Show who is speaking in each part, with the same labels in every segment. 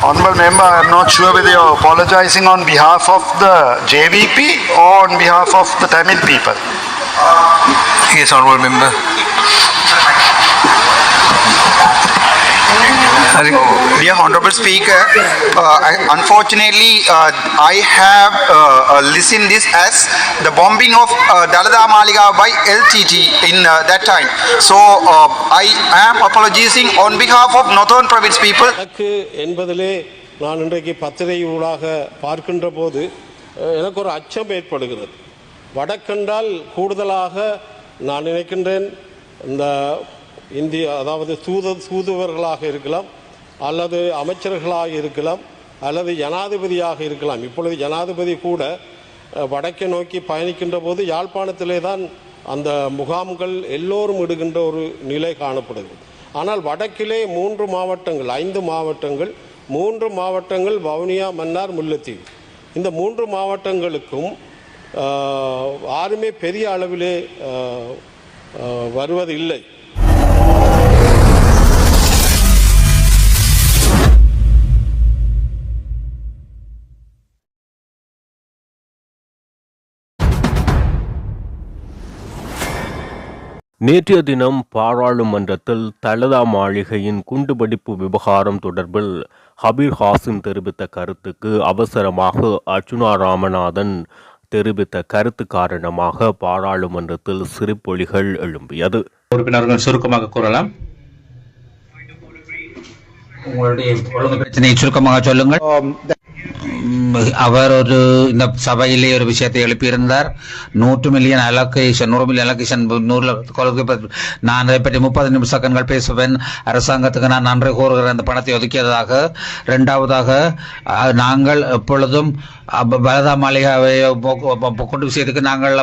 Speaker 1: Honorable member, I am not sure whether you are apologizing on behalf of the JVP or on behalf of the Tamil people.
Speaker 2: Yes, honorable member.
Speaker 3: Dear Honorable Speaker, uh, I, unfortunately, uh, I have uh, uh, listened this as the bombing of uh, Dalada Maliga by LTT in uh, that time. So uh, I am apologizing on behalf of Northern Province people.
Speaker 4: வடக்கு என்பதிலே நான் இன்றைக்கு பத்திரை ஊடாக பார்க்கின்ற போது எனக்கு ஒரு அச்சம் ஏற்படுகிறது வடக்கென்றால் கூடுதலாக நான் நினைக்கின்றேன் இந்த இந்திய அதாவது தூத தூதுவர்களாக இருக்கலாம் அல்லது அமைச்சர்களாக இருக்கலாம் அல்லது ஜனாதிபதியாக இருக்கலாம். இப்பொழுது ஜனாதிபதி கூட வடக்கை நோக்கி பயணிக்கின்ற போது யாழ்ப்பாணத்திலே தான் அந்த முகாம்கள் எல்லோரும் இடுகின்ற ஒரு நிலை காணப்படுகிறது ஆனால் வடக்கிலே மூன்று மாவட்டங்கள் ஐந்து மாவட்டங்கள் மூன்று மாவட்டங்கள் வவுனியா மன்னார் முல்லைத்தீவு. இந்த மூன்று மாவட்டங்களுக்கும் யாருமே பெரிய அளவிலே வருவதில்லை.
Speaker 5: நேற்றைய தினம் பாராளுமன்றத்தில் தலதா மாளிகையின் குண்டுவெடிப்பு விவகாரம் தொடர்பில் ஹபீர் ஹாசிம் தெரிவித்த கருத்துக்கு அவசரமாக அர்ச்சுனா ராமநாதன் தெரிவித்த கருத்து காரணமாக பாராளுமன்றத்தில் சிரிப்பொலிகள் எழும்பியது.
Speaker 6: உறுப்பினர்கள் சுருக்கமாக கூறலாம். உங்களுடைய பிரச்சனையை சுருக்கமாக சொல்லுங்கள். அவர் ஒரு இந்த சபையிலே ஒரு விஷயத்தை எழுப்பியிருந்தார் நூற்று மில்லியன் அலோகேஷன் நூறு மில்லியன் அலோகேஷன் நூறு கொள்கை நான் அதை பற்றி முப்பது நிமிஷங்கள் பேசுவேன் அரசாங்கத்துக்கு நான் நன்றி கூறுகிறேன் அந்த பணத்தை ஒதுக்கியதாக ரெண்டாவதாக நாங்கள் எப்பொழுதும் அப்ப பலதா மாளிகாவை கொண்டு விஷயத்துக்கு நாங்கள்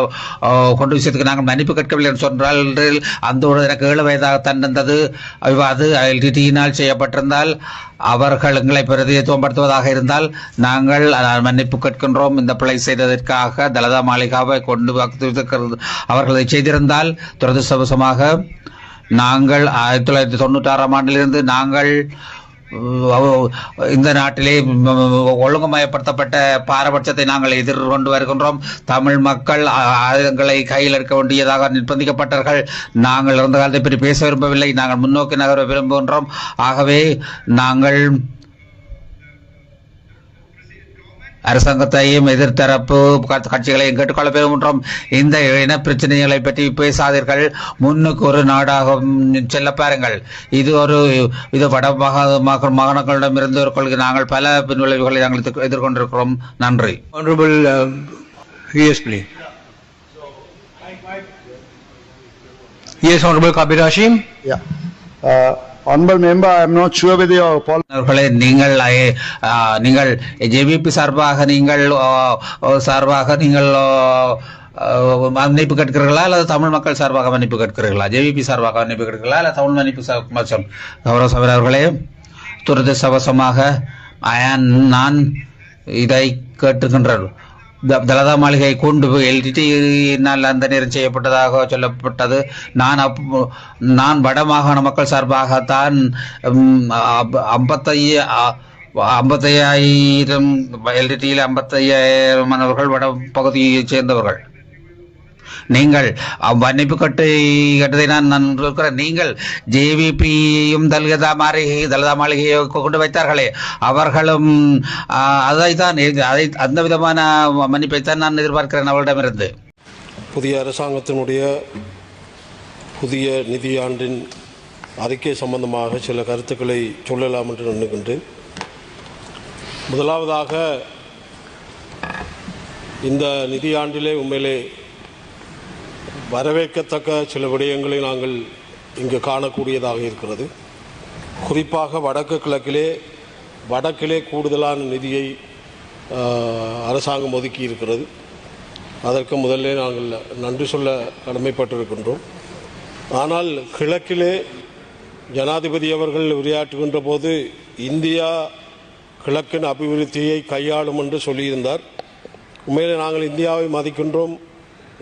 Speaker 6: கொண்டு விஷயத்துக்கு நாங்கள் மன்னிப்பு கேட்கவில்லை என்று சொன்னால் அந்த ஒரு எனக்கு ஏழு வயதாக தந்திருந்தது அது எல்டிடியினால் செய்யப்பட்டிருந்தால் அவர்கள் எங்களை பிரதிநிதித்துவப்படுத்துவதாக இருந்தால் நாங்கள் நாங்கள் மன்னிப்பு கேட்கின்றோம். இந்த பிழை செய்ததற்காக தலதா மாளிகாவை கொண்டு வாக்குறுதி- அவர்கள் செய்திருந்தால் துரதிருஷ்டவசமாக நாங்கள் ஆயிரத்தி தொள்ளாயிரத்தி தொண்ணூற்றாறாம் ஆண்டிலிருந்து நாங்கள் இந்த நாட்டிலே ஒழுங்குமயப்படுத்தப்பட்ட பாரபட்சத்தை நாங்கள் எதிர்கொண்டு வருகின்றோம். தமிழ் மக்கள் ஆயுதங்களை கையில் எடுக்க வேண்டியதாக நிர்பந்திக்கப்பட்டார்கள் நாங்கள் இருந்த காலத்தை பற்றி பேச விரும்பவில்லை. நாங்கள் முன்னோக்கி நகர விரும்புகின்றோம். ஆகவே நாங்கள் அரசாங்கத்தையும் எதிர்த்தரப்பு கட்சி- கட்சிகளையும் கேட்டுக்கொள்ள விரும்புகின்றோம். இந்த இன பிரச்சனைகளை பற்றி பேசாதீர்கள். முன்னுக்கு ஒரு நாடாக செல்ல பாருங்கள். இது ஒரு இது வட மகா- மக- மாகாணங்களிடமிருந்து ஒரு கொள்கை. நாங்கள் பல பின்விளைவுகளை நாங்கள் எதிர்- எதிர்கொண்டிருக்கிறோம். நன்றி.
Speaker 2: Um, yes, please. Yes, Honorable Kabir Hashim.
Speaker 1: Yeah. Uh, Honorable member, I am not sure
Speaker 6: அவர்களே நீங்கள் uh, நீங்கள் ஜேவிபி சார்பாக நீங்கள் uh, uh, சார்பாக நீங்கள் மன்னிப்பு கேட்கிறீர்களா? அல்லது தமிழ் மக்கள் சார்பாக மன்னிப்பு கேட்கிறீர்களா? ஜேவிபி சார்பாக மன்னிப்பு கேட்கிறீர்களா? அல்லது தமிழ் மன்னிப்பு மச்சம் கௌரவ சபர் அவர்களே துரதிருஷ்டவசமாக அயன் நான் இதை கேட்டுக்கின்றேன் தலதா மாளிகை கொண்டு எல்டிடியினால் அந்த நேரம் செய்யப்பட்டதாக சொல்லப்பட்டது. நான் அப் நான் வடமாகாண மக்கள் சார்பாகத்தான் அப்- ஐம்பத்தைய ஐம்பத்தையாயிரம் எல்டிடியில் ஐம்பத்தையாயிரம் மாணவர்கள் வட பகுதியைச் சேர்ந்தவர்கள். நீங்கள் மன்னிப்பு கட்டு கட்டதை நான் நன்றிருக்கிறேன் நீங்கள் ஜேவிபியும் தல்கதா மாளிகை தலதா மாளிகையை கொண்டு வைத்தார்களே. அவர்களும் அதைத்தான் அதை அந்த விதமான மன்னிப்பைத்தான் நான் எதிர்பார்க்கிறேன் அவளிடமிருந்து.
Speaker 4: புதிய அரசாங்கத்தினுடைய புதிய நிதியாண்டின் அறிக்கை சம்பந்தமாக சில கருத்துக்களை சொல்லலாம் என்று எண்ணுகின்றேன் முதலாவதாக இந்த நிதியாண்டிலே உண்மையிலே வரவேற்கத்தக்க சில விடயங்களை நாங்கள் இங்கு காணக்கூடியதாக இருக்கிறது. குறிப்பாக வடக்கு கிழக்கிலே வடக்கிலே கூடுதலான நிதியை அரசாங்கம் ஒதுக்கி இருக்கிறது அதற்கு முதல்ல நாங்கள் நன்றி சொல்ல கடமைப்பட்டிருக்கின்றோம். ஆனால் கிழக்கிலே ஜனாதிபதி அவர்கள் உரையாற்றுகின்ற போது இந்தியா கிழக்கின் அபிவிருத்தியை கையாளும் என்று சொல்லியிருந்தார். உண்மையிலே நாங்கள் இந்தியாவை மதிக்கின்றோம்.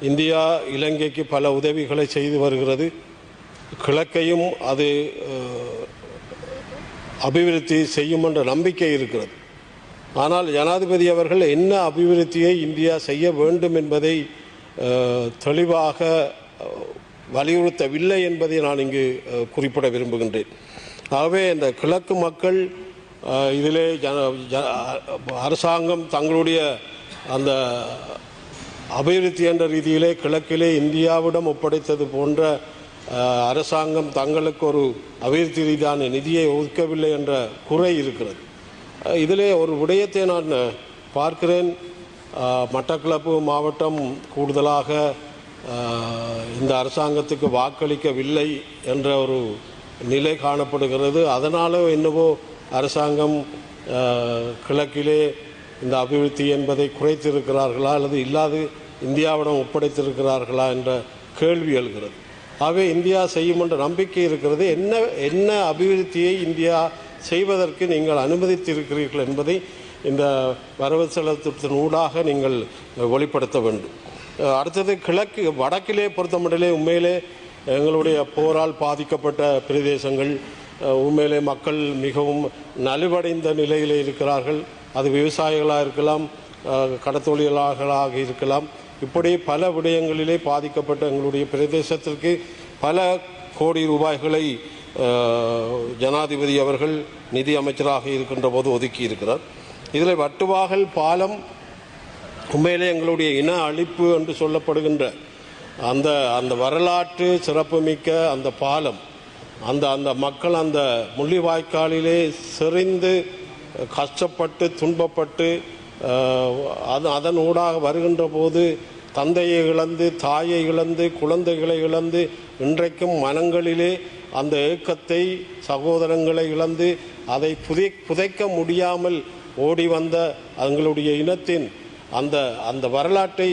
Speaker 4: இந்தியா இலங்கைக்கு பல உதவிகளை செய்து வருகிறது. கிழக்கையும் அது அபிவிருத்தி செய்யும் என்ற நம்பிக்கை இருக்கிறது. ஆனால் ஜனாதிபதி அவர்கள் என்ன அபிவிருத்தியை இந்தியா செய்ய வேண்டும் என்பதை தெளிவாக வலியுறுத்தவில்லை என்பதை நான் இங்கு குறிப்பிட விரும்புகின்றேன். ஆகவே இந்த கிழக்கு மக்கள் இதிலே ஜன அரசாங்கம் தங்களுடைய அந்த அபிவிருத்தி என்ற ரீதியிலே கிழக்கிலே இந்தியாவிடம் ஒப்படைத்தது போன்ற அரசாங்கம் தங்களுக்கு ஒரு அபிவிருத்தி ரீதியான நிதியை ஒதுக்கவில்லை என்ற குறை இருக்கிறது. இதிலே ஒரு விடயத்தை நான் பார்க்கிறேன். மட்டக்களப்பு மாவட்டம் கூடுதலாக இந்த அரசாங்கத்துக்கு வாக்களிக்கவில்லை என்ற ஒரு நிலை காணப்படுகிறது. அதனால் என்னவோ அரசாங்கம் கிழக்கிலே இந்த அபிவிருத்தி என்பதை குறைத்திருக்கிறார்களா அல்லது இல்லாது இந்தியாவிடம் ஒப்படைத்திருக்கிறார்களா என்ற கேள்வி எழுகிறது. ஆகவே இந்தியா செய்யும் என்ற நம்பிக்கை இருக்கிறது. என்ன என்ன அபிவிருத்தியை இந்தியா செய்வதற்கு நீங்கள் அனுமதித்திருக்கிறீர்கள் என்பதை இந்த வரவு செலத்தின் ஊடாக நீங்கள் வெளிப்படுத்த வேண்டும். அடுத்தது கிழக்கு வடக்கிலே பொறுத்தமட்டிலே உண்மையிலே எங்களுடைய போரால் பாதிக்கப்பட்ட பிரதேசங்கள் உண்மையிலே மக்கள் மிகவும் நலிவடைந்த நிலையில் இருக்கிறார்கள். அது விவசாயிகளாக இருக்கலாம் கடத்தொழிலாளர்களாக இருக்கலாம். இப்படி பல விடயங்களிலே பாதிக்கப்பட்ட எங்களுடைய பிரதேசத்திற்கு பல கோடி ரூபாய்களை ஜனாதிபதி அவர்கள் நிதி அமைச்சராக இருக்கின்ற போது ஒதுக்கி இருக்கிறார். இதில் வட்டுவாகல் பாலம் உண்மையிலே எங்களுடைய இன அழிப்பு என்று சொல்லப்படுகின்ற அந்த அந்த வரலாற்று சிறப்புமிக்க அந்த பாலம் அந்த அந்த மக்கள் அந்த முள்ளிவாய்க்காலிலே செறிந்து கஷ்டப்பட்டு துன்பப்பட்டு அது அதன் ஊடாக வருகின்ற போது தந்தையை இழந்து தாயை இழந்து குழந்தைகளை இழந்து இன்றைக்கும் மனங்களிலே அந்த ஏக்கத்தை சகோதரங்களை இழந்து அதை புதை புதைக்க முடியாமல் ஓடி வந்த எங்களுடைய இனத்தின் அந்த அந்த வரலாற்றை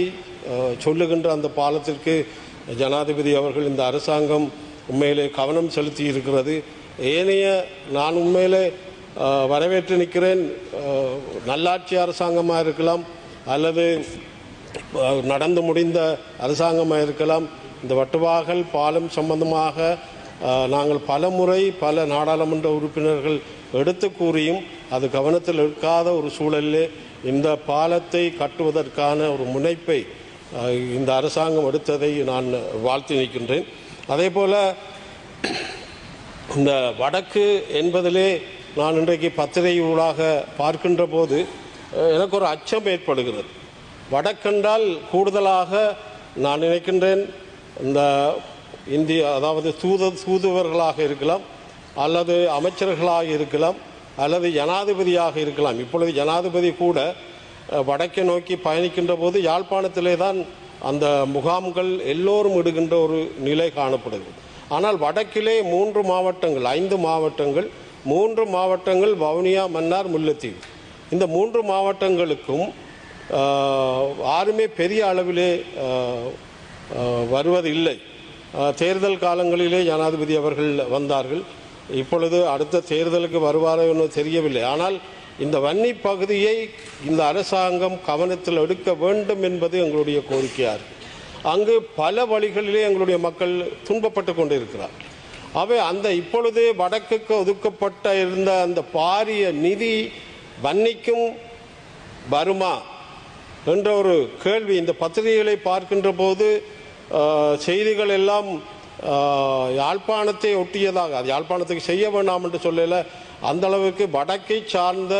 Speaker 4: சொல்லுகின்ற அந்த பாலத்திற்கு ஜனாதிபதி அவர்கள் இந்த அரசாங்கம் உண்மையிலே கவனம் செலுத்தி இருக்கிறது. ஏனைய நான் உண்மையிலே வரவேற்று நிற்கிறேன். நல்லாட்சி அரசாங்கமாக இருக்கலாம் அல்லது நடந்து முடிந்த அரசாங்கமாக இருக்கலாம். இந்த வட்டுவாகல் பாலம் சம்பந்தமாக நாங்கள் பல முறை பல நாடாளுமன்ற உறுப்பினர்கள் எடுத்து கூறியும் அது கவனத்தில் இருக்காத ஒரு சூழலில் இந்த பாலத்தை கட்டுவதற்கான ஒரு முனைப்பை இந்த அரசாங்கம் எடுத்ததை நான் வாழ்த்தி நிற்கின்றேன். அதே போல் இந்த வடக்கு என்பதிலே நான் இன்றைக்கு பத்திரிகை ஊடாக பார்க்கின்ற போது எனக்கு ஒரு அச்சம் ஏற்படுகிறது. வடக்கென்றால் கூடுதலாக நான் நினைக்கின்றேன் இந்த இந்திய அதாவது தூத தூதுவர்களாக இருக்கலாம் அல்லது அமைச்சர்களாக இருக்கலாம் அல்லது ஜனாதிபதியாக இருக்கலாம். இப்பொழுது ஜனாதிபதி கூட வடக்கை நோக்கி பயணிக்கின்ற போது யாழ்ப்பாணத்திலே தான் அந்த முகாம்கள் எல்லோரும் இடுகின்ற ஒரு நிலை காணப்படுகிறது. ஆனால் வடக்கிலே மூன்று மாவட்டங்கள் ஐந்து மாவட்டங்கள் மூன்று மாவட்டங்கள் வவுனியா மன்னார் முல்லைத்தீவு. இந்த மூன்று மாவட்டங்களுக்கும் யாருமே பெரிய அளவிலே வருவதில்லை தேர்தல் காலங்களிலே ஜனாதிபதி அவர்கள் வந்தார்கள். இப்பொழுது அடுத்த தேர்தலுக்கு வருவாரோ என்று தெரியவில்லை. ஆனால் இந்த வன்னி பகுதியை இந்த அரசாங்கம் கவனத்தில் எடுக்க வேண்டும் என்பது எங்களுடைய கோரிக்கையாக அங்கு பல வழிகளிலே எங்களுடைய மக்கள் துன்பப்பட்டு கொண்டிருக்கிறார்கள். அவை அந்த இப்பொழுது வடக்குக்கு ஒதுக்கப்பட்ட இருந்த அந்த பாரிய நிதி வன்னிக்கும் வருமா என்ற ஒரு கேள்வி. இந்த பத்திரிகைகளை பார்க்கின்ற போது செய்திகள் எல்லாம் யாழ்ப்பாணத்தை ஒட்டியதாக அது யாழ்ப்பாணத்துக்கு செய்ய வேண்டாம் என்று சொல்லல அந்த அளவுக்கு வடக்கை சார்ந்த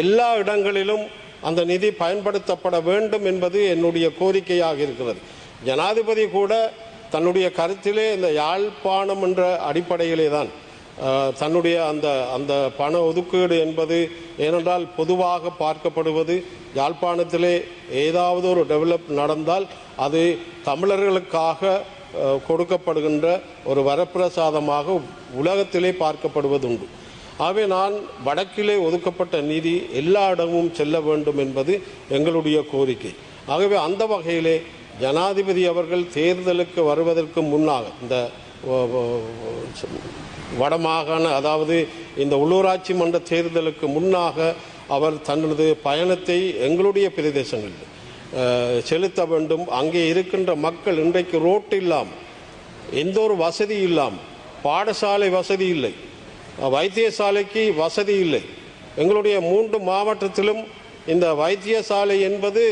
Speaker 4: எல்லா இடங்களிலும் அந்த நிதி பயன்படுத்தப்பட வேண்டும் என்பது என்னுடைய கோரிக்கையாக இருக்கிறது. ஜனாதிபதி கூட தன்னுடைய கருத்திலே இந்த யாழ்ப்பாணம் என்ற அடிப்படையிலே தான் தன்னுடைய அந்த அந்த பண ஒதுக்கீடு என்பது ஏனென்றால் பொதுவாக பார்க்கப்படுவது யாழ்ப்பாணத்திலே ஏதாவது ஒரு டெவலப் நடந்தால் அது தமிழர்களுக்காக கொடுக்கப்படுகின்ற ஒரு வரப்பிரசாதமாக உலகத்திலே பார்க்கப்படுவதுண்டு. ஆகவே நான் வடக்கிலே ஒதுக்கப்பட்ட நிதி எல்லா இடமும் செல்ல வேண்டும் என்பது எங்களுடைய கோரிக்கை. ஆகவே அந்த வகையிலே ஜனாதிபதி அவர்கள் தேர்தலுக்கு வருவதற்கு முன்னாக இந்த வடமாகாண அதாவது இந்த உள்ளூராட்சி மன்ற தேர்தலுக்கு முன்னாக அவர் தனது பயணத்தை எங்களுடைய பிரதேசங்களில் செலுத்த வேண்டும். அங்கே இருக்கின்ற மக்கள் இன்றைக்கு ரோட்டு இல்லாமல் எந்த ஒரு வசதி இல்லாமல் பாடசாலை வசதி இல்லை வைத்தியசாலைக்கு வசதி இல்லை. எங்களுடைய மூன்று மாவட்டத்திலும் இந்த வைத்தியசாலை என்பது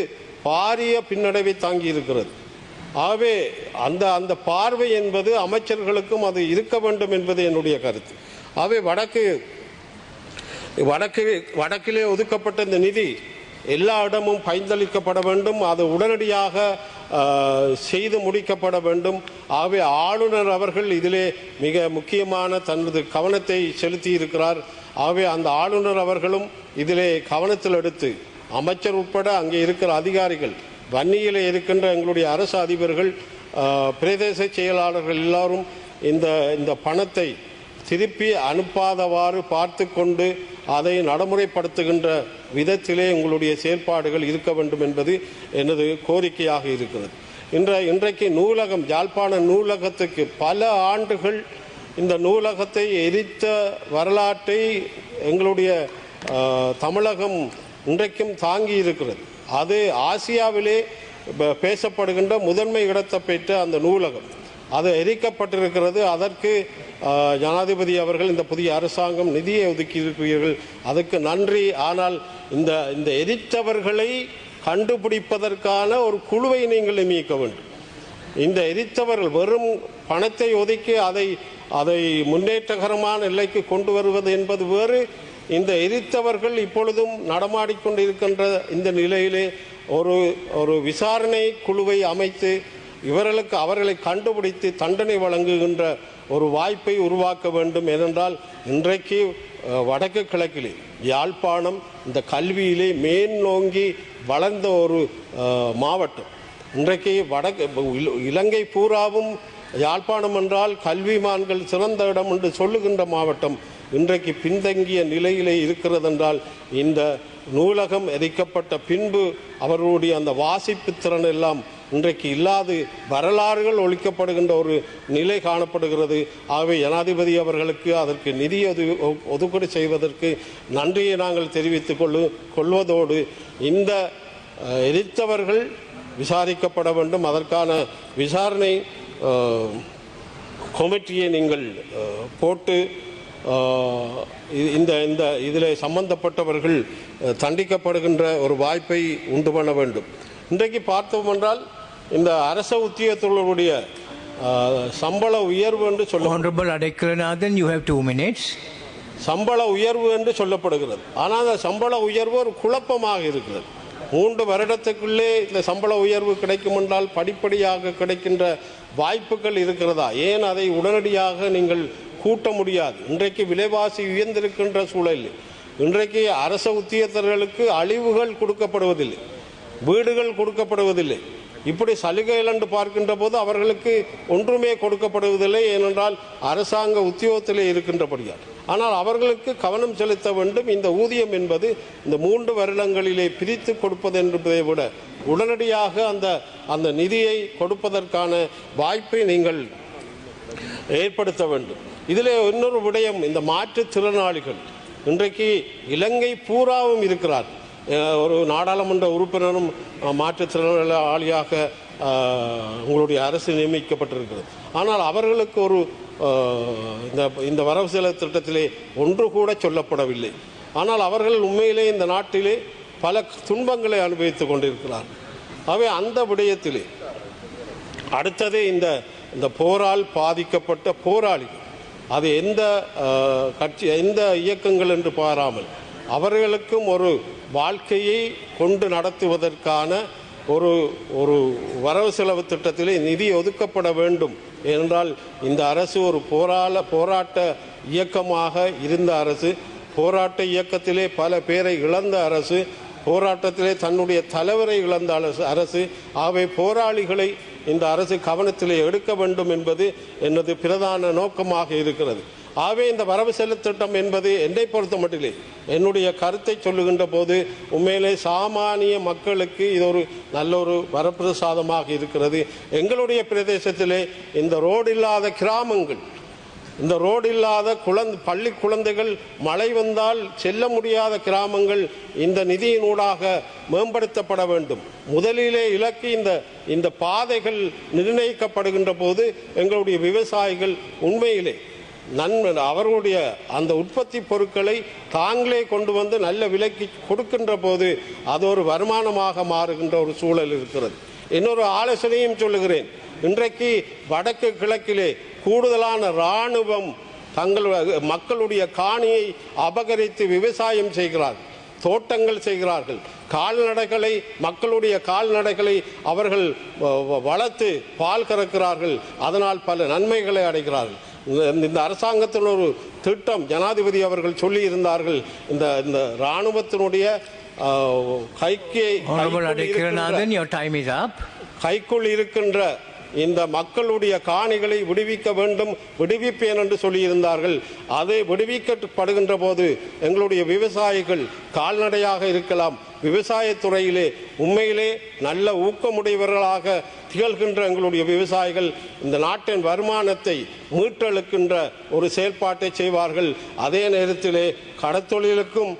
Speaker 4: பாரிய பின்னடைவை தாங்கி இருக்கிறது. ஆகவே அந்த அந்த பார்வை என்பது அமைச்சர்களுக்கும் அது இருக்க வேண்டும் என்பது என்னுடைய கருத்து. ஆகவே வடக்கு வடக்கு வடக்கிலே ஒதுக்கப்பட்ட இந்த நிதி எல்லா இடமும் பைந்தளிக்கப்பட வேண்டும் அது உடனடியாக செய்து முடிக்கப்பட வேண்டும். ஆகவே ஆளுநர் அவர்கள் இதிலே மிக முக்கியமான தனது கவனத்தை செலுத்தி இருக்கிறார் ஆகவே அந்த ஆளுநர் அவர்களும் இதிலே கவனத்தில் எடுத்து அமைச்சர் உட்பட அங்கே இருக்கிற அதிகாரிகள் வன்னியில் இருக்கின்ற எங்களுடைய அரசு அதிபர்கள் பிரதேச செயலாளர்கள் எல்லாரும் இந்த இந்த பணத்தை திருப்பி அனுப்பாதவாறு பார்த்து கொண்டு அதை நடைமுறைப்படுத்துகின்ற விதத்திலே உங்களுடைய செயற்பாடுகள் இருக்க வேண்டும் என்பது எனது கோரிக்கையாக இருக்கிறது. இன்ற இன்றைக்கு நூலகம் யாழ்ப்பாண நூலகத்துக்கு பல ஆண்டுகள் இந்த நூலகத்தை எரித்த வரலாற்றை எங்களுடைய தமிழகம் இன்றைக்கும் தாங்கி இருக்கிறது. அது ஆசியாவிலே பேசப்படுகின்ற முதன்மை இடத்தை பெற்ற அந்த நூலகம். அது எரிக்கப்பட்டிருக்கிறது. அதற்கு ஜனாதிபதி அவர்கள் இந்த புதிய அரசாங்கம் நிதியை ஒதுக்கி இருக்கிறீர்கள். அதுக்கு நன்றி. ஆனால் இந்த இந்த எரித்தவர்களை கண்டுபிடிப்பதற்கான ஒரு குழுவை நீங்கள் நியமிக்க வேண்டும். இந்த எரித்தவர்கள் வெறும் பணத்தை ஒதுக்கி அதை அதை முன்னேற்றகரமான நிலைக்கு கொண்டு வருவது என்பது வேறு. இந்த எரித்தவர்கள் இப்பொழுதும் நடமாடிக்கொண்டிருக்கின்ற இந்த நிலையிலே ஒரு ஒரு விசாரணை குழுவை அமைத்து இவர்களுக்கு அவர்களை கண்டுபிடித்து தண்டனை வழங்குகின்ற ஒரு வாய்ப்பை உருவாக்க வேண்டும். ஏனென்றால் இன்றைக்கு வடக்கு கிழக்கிலே யாழ்ப்பாணம் இந்த கல்வியிலே மேல்நோங்கி வளர்ந்த ஒரு மாவட்டம். இன்றைக்கு வடக்கு இலங்கை பூராவும் யாழ்ப்பாணம் என்றால் கல்விமான்கள் சிறந்த இடம் என்று சொல்லுகின்ற மாவட்டம் இன்றைக்கு பின்தங்கிய நிலையிலே இருக்கிறதென்றால் இந்த நூலகம் எரிக்கப்பட்ட பின்பு அவர்களுடைய அந்த வாசிப்பு திறன் எல்லாம் இன்றைக்கு இல்லாது வரலாறுகள் ஒழிக்கப்படுகின்ற ஒரு நிலை காணப்படுகிறது. ஆகவே ஜனாதிபதி அவர்களுக்கு அதற்கு நிதி ஒது ஒதுக்கீடு செய்வதற்கு நன்றியை நாங்கள் தெரிவித்துக் கொள்ளு கொள்வதோடு இந்த எரித்தவர்கள் விசாரிக்கப்பட வேண்டும். அதற்கான விசாரணை கொமிட்டியை கமிட்டியை நீங்கள் போட்டு இந்த இந்த இதில் சம்பந்தப்பட்டவர்கள் தண்டிக்கப்படுகின்ற ஒரு வாய்ப்பை உண்டு பண்ண வேண்டும். இன்றைக்கு பார்த்தோம் என்றால் இந்த அரச உத்தியோகத்தர்களுடைய சம்பள உயர்வு என்று சொல்ல
Speaker 2: Honorable Adekiranathan, you have two minutes.
Speaker 4: சம்பள உயர்வு என்று சொல்லப்படுகிறது. ஆனால் அந்த சம்பள உயர்வு ஒரு குழப்பமாக இருக்கிறது. மூன்று வருடத்துக்குள்ளே இந்த சம்பள உயர்வு கிடைக்கும் என்றால் படிப்படியாக கிடைக்கின்ற வாய்ப்புகள் இருக்கிறதா? ஏன் அதை உடனடியாக நீங்கள் கூட்ட முடியாது. இன்றைக்கு விலைவாசி உயர்ந்திருக்கின்ற சூழலில் இன்றைக்கு அரச உத்தியோகத்தர்களுக்கு அழிவுகள் கொடுக்கப்படுவதில்லை. வீடுகள் கொடுக்கப்படுவதில்லை. இப்படி சலுகைகள் என்று பார்க்கின்ற போது அவர்களுக்கு ஒன்றுமே கொடுக்கப்படுவதில்லை. ஏனென்றால் அரசாங்க உத்தியோகத்திலே இருக்கின்றபடியால். ஆனால் அவர்களுக்கு கவனம் செலுத்த வேண்டும். இந்த ஊதியம் என்பது இந்த மூன்று வருடங்களிலே பிரித்து கொடுப்பது என்பதை விட உடனடியாக அந்த அந்த நிதியை கொடுப்பதற்கான வாய்ப்பை நீங்கள் ஏற்படுத்த வேண்டும். இதில் இன்னொரு விடயம் இந்த மாற்றுத்திறனாளிகள் இன்றைக்கு இலங்கை பூராவும் இருக்கிறார். ஒரு நாடாளுமன்ற உறுப்பினரும் மாற்றுத்திறனாளியாக உங்களுடைய அரசு நியமிக்கப்பட்டிருக்கிறது. ஆனால் அவர்களுக்கு ஒரு இந்த இந்த வரவு செலவு திட்டத்திலே ஒன்று கூட சொல்லப்படவில்லை. ஆனால் அவர்கள் உண்மையிலே இந்த நாட்டிலே பல துன்பங்களை அனுபவித்துக் கொண்டிருக்கிறார். அவை அந்த விடயத்திலே அடுத்தது இந்த இந்த போரால் பாதிக்கப்பட்ட போராளிகள். அது எந்த கட்சி எந்த இயக்கங்கள் என்று பாராமல் அவர்களுக்கும் ஒரு வாழ்க்கையை கொண்டு நடத்துவதற்கான ஒரு ஒரு வரவு செலவு திட்டத்திலே நிதி ஒதுக்கப்பட வேண்டும் என்றால் இந்த அரசு ஒரு போராள போராட்ட இயக்கமாக இருந்த அரசு போராட்ட இயக்கத்திலே பல பேரை இழந்த அரசு போராட்டத்திலே தன்னுடைய தலைவரை இழந்த அரசு அரசு ஆகவே போராளிகளை இந்த அரசு கவனத்திலே எடுக்க வேண்டும் என்பது எனது பிரதான நோக்கமாக இருக்கிறது. ஆகவே இந்த வரவு செலவு திட்டம் என்பது என்னை பொறுத்த மட்டிலே என்னுடைய கருத்தை சொல்லுகின்ற போது உண்மையிலே சாமானிய மக்களுக்கு இது ஒரு நல்ல ஒரு வரப்பிரசாதமாக இருக்கிறது. எங்களுடைய பிரதேசத்திலே இந்த ரோடு இல்லாத கிராமங்கள் இந்த ரோடு இல்லாத குழந்தை பள்ளி குழந்தைகள் மழை வந்தால் செல்ல முடியாத கிராமங்கள் இந்த நிதியினூடாக மேம்படுத்தப்பட வேண்டும். முதலிலே இலக்கு இந்த இந்த பாதைகள் நிர்ணயிக்கப்படுகின்ற போது எங்களுடைய விவசாயிகள் உண்மையிலே நன்மை அவர்களுடைய அந்த உற்பத்தி பொருட்களை தாங்களே கொண்டு வந்து நல்ல விலைக்கு கொடுக்கின்ற போது அது ஒரு வருமானமாக மாறுகின்ற ஒரு சூழல் இருக்கிறது. இன்னொரு ஆலோசனையும் சொல்லுகிறேன். இன்றைக்கு வடக்கு கிழக்கிலே கூடுதலான இராணுவம் தங்கள் மக்களுடைய காணியை அபகரித்து விவசாயம் செய்கிறார்கள் தோட்டங்கள் செய்கிறார்கள். கால்நடைகளை மக்களுடைய கால்நடைகளை அவர்கள் வளர்த்து பால் கறக்கிறார்கள். அதனால் பல நன்மைகளை அடைகிறார்கள். இந்த- அரசாங்கத்தின் ஒரு திட்டம் ஜனாதிபதி அவர்கள் சொல்லி இருந்தார்கள் இந்த இந்த இராணுவத்தினுடைய கைக்கு கைக்குள் இருக்கின்ற- இந்த மக்களுடைய காணிகளை விடுவிக்க வேண்டும் விடுவிப்பேன் என்று சொல்லியிருந்தார்கள். அதை விடுவிக்கப்படுகின்ற போது எங்களுடைய விவசாயிகள் கால்நடையாக இருக்கலாம். விவசாயத்துறையிலே உண்மையிலே நல்ல ஊக்கமுடையவர்களாக திகழ்கின்ற எங்களுடைய விவசாயிகள் இந்த நாட்டின் வருமானத்தை மீட்டெழுக்கின்ற ஒரு செயல்பாட்டை செய்வார்கள். அதே நேரத்திலே கடத்தொழிலுக்கும்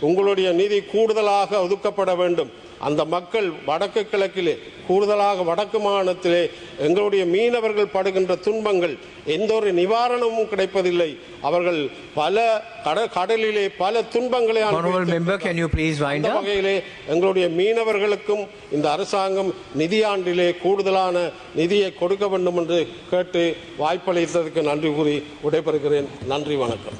Speaker 4: உங்களுடைய நிதி கூடுதலாக ஒதுக்கப்பட வேண்டும். அந்த மக்கள் வடக்கு கிழக்கிலே கூடுதலாக வடக்கு மாகாணத்திலே எங்களுடைய மீனவர்கள் படுகின்ற துன்பங்கள் எந்த ஒரு நிவாரணமும் கிடைப்பதில்லை. அவர்கள் பல கட கடலிலே பல துன்பங்களை அந்த? வகையிலே எங்களுடைய மீனவர்களுக்கும் இந்த அரசாங்கம் நிதியாண்டிலே கூடுதலான நிதியை கொடுக்க வேண்டும் என்று கேட்டு வாய்ப்பளித்ததற்கு நன்றி கூறி விடைபெறுகிறேன். நன்றி வணக்கம்.